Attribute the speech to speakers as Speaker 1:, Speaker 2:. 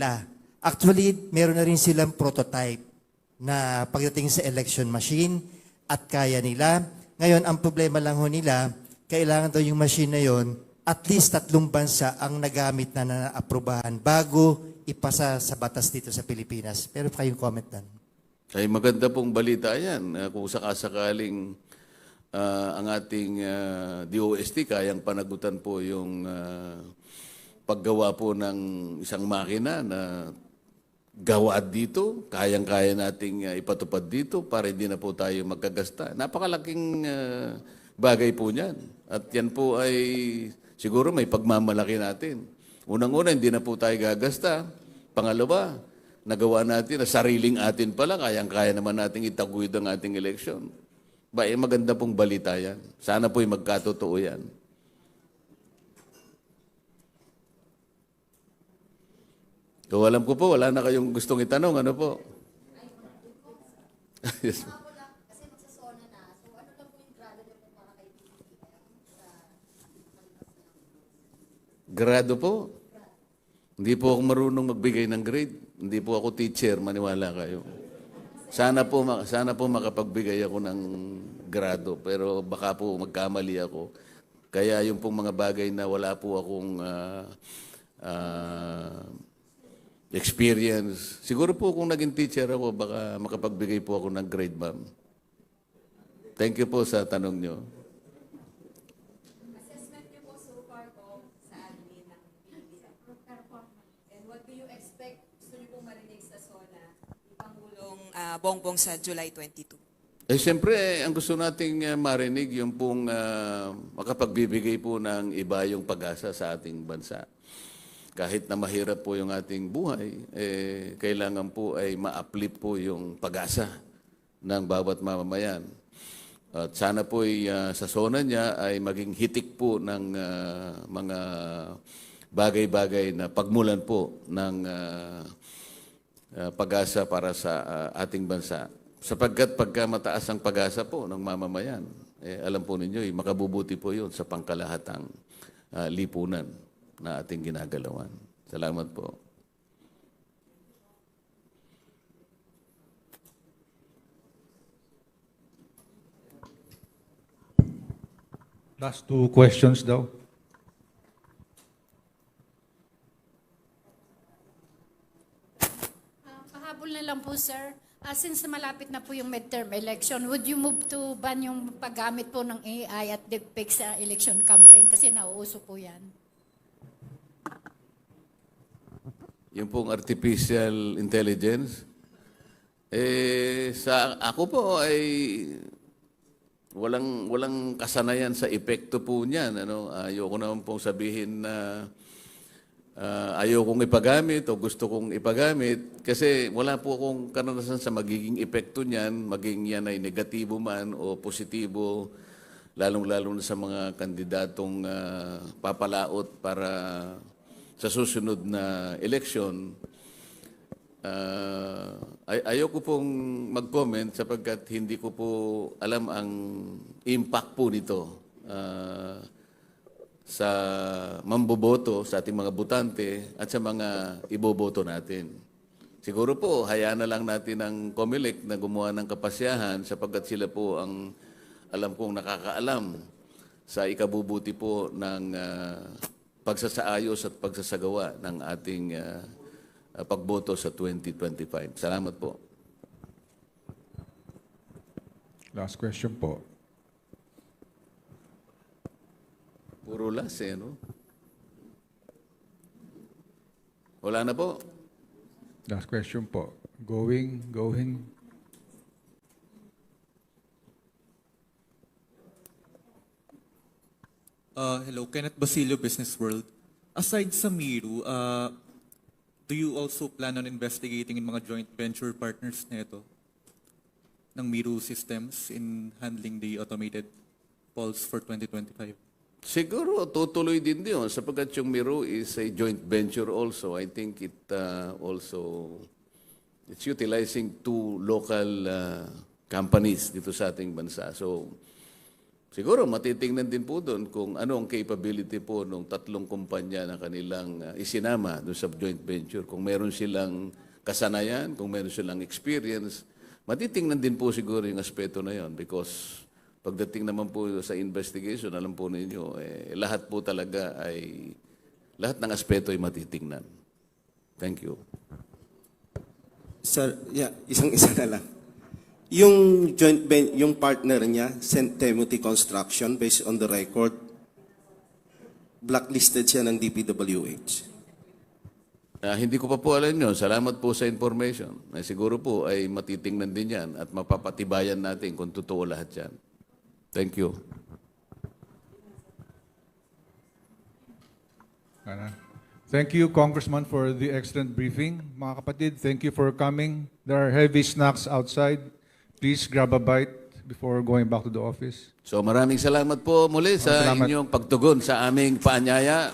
Speaker 1: nila. Actually, meron na rin silang prototype na pagdating sa election machine at kaya nila. Ngayon, ang problema lang ho nila, kailangan daw yung machine na yon at least tatlong bansa ang nagamit na na-aprobahan bago ipasa sa batas dito sa Pilipinas. Pero kayong comment dan.
Speaker 2: Ay maganda pong balita yan. Uh, kung sakasakaling ah, ang ating ah, DOST kayang panagutan po yung ah, paggawa po ng isang makina na gawa dito, kayang-kaya nating ah, ipatupad dito para hindi na po tayo magkagasta. Napakalaking ah, bagay po niyan. At yan po ay siguro may pagmamalaki natin. Unang-una, hindi na po tayo gagasta. Pangalawa, nagawa natin na sariling atin pala, kayang-kaya naman nating itaguyod ang ating eleksyon. Ba, eh, maganda pong balita yan. Sana po'y magkatotoo yan. Kung alam ko po, wala na kayong gustong itanong. Ano po? yes. ma'am. Grado po? Hindi po ako marunong magbigay ng grade. Hindi po ako teacher, maniwala kayo. Sana po, sana po makapagbigay ako ng grado, pero baka po magkamali ako. Kaya yung pong mga bagay na wala po akong ah, ah, experience. Siguro po kung naging teacher ako, baka makapagbigay po ako ng grade, ma'am. Thank you po sa tanong nyo.
Speaker 3: assessment niyo po so far po sa admin ng. And what do you expect, gusto niyo pong marinig sa SONA, ni Pangulong ah, Bongbong sa July 22?
Speaker 2: Eh, siyempre, ang gusto nating uh, marinig yung pong uh, makapagbibigay po ng iba yung pag-asa sa ating bansa. Kahit na mahirap po yung ating buhay, eh, kailangan po ay ma-uplift po yung pag-asa ng bawat mamamayan. At sana po ay, uh, sa zona niya ay maging hitik po ng uh, mga bagay-bagay na pagmulan po ng uh, uh, pag-asa para sa uh, ating bansa. Sapagkat pagka mataas ang pag-asa po ng mamamayan, eh, alam po ninyo, eh, makabubuti po yun sa pangkalahatang uh, lipunan na ating ginagalawan. Salamat po.
Speaker 4: Last two questions daw.
Speaker 5: Ah, Pahabol na lang po, sir. Ah, since malapit na po yung midterm election, would you move to ban yung paggamit po ng AI at deepfake sa election campaign? Kasi nauuso po yan.
Speaker 2: Yung pong artificial intelligence, eh, sa ako po ay walang walang kasanayan sa epekto po niyan ano. Ayoko naman pong sabihin na uh, ayokong ipagamit o gusto kong ipagamit kasi wala po akong karanasan sa magiging epekto niyan maging yan ay negatibo man o positibo lalong-lalo na sa mga kandidatong ah, papalaot para sa susunod na eleksyon Ah, ay ayoko pong mag-comment sapagkat hindi ko po alam ang impact po nito ah, sa mamboboto, sa ating mga butante at sa mga iboboto natin. Siguro po, hayaan na lang natin ang COMELEC na gumawa ng kapasyahan sapagkat sila po ang alam kong nakakaalam sa ikabubuti po ng ah, pagsasaayos at pagsasagawa ng ating ah, pagboto sa 2025. Salamat po.
Speaker 4: Last question po.
Speaker 2: Puro las eh, no? Wala na po.
Speaker 4: Last question po. Going, going.
Speaker 6: Uh, hello, Kenneth Basilio, Business World. Aside sa Miru, uh, do you also plan on investigating in mga joint venture partners nito ng Miru Systems in handling the automated polls for 2025?
Speaker 2: Siguro tutuloy din yun sapagkat yung Miro is a joint venture also. I think it uh, also it's utilizing two local uh, companies dito sa ating bansa. So siguro matitingnan din po doon kung ano ang capability po ng tatlong kumpanya na kanilang uh, isinama doon sa joint venture. Kung meron silang kasanayan, kung meron silang experience, matitingnan din po siguro yung aspeto na yon because pagdating naman po sa investigation, alam po ninyo, eh, lahat po talaga ay, lahat ng aspeto ay matitingnan. Thank you.
Speaker 7: Sir, yeah, isang-isa na lang. Yung joint yung partner niya, St. Timothy Construction, based on the record, blacklisted siya ng DPWH.
Speaker 2: Ah, hindi ko pa po alam yun. Salamat po sa information. Eh, siguro po ay matitingnan din yan at mapapatibayan natin kung totoo lahat yan. Thank you.
Speaker 4: Ano? Thank you, Congressman, for the excellent briefing. Mga kapatid, thank you for coming. There are heavy snacks outside. Please grab a bite before going back to the office.
Speaker 2: So maraming salamat po muli sa
Speaker 4: Salamat.
Speaker 2: inyong pagtugon sa aming paanyaya.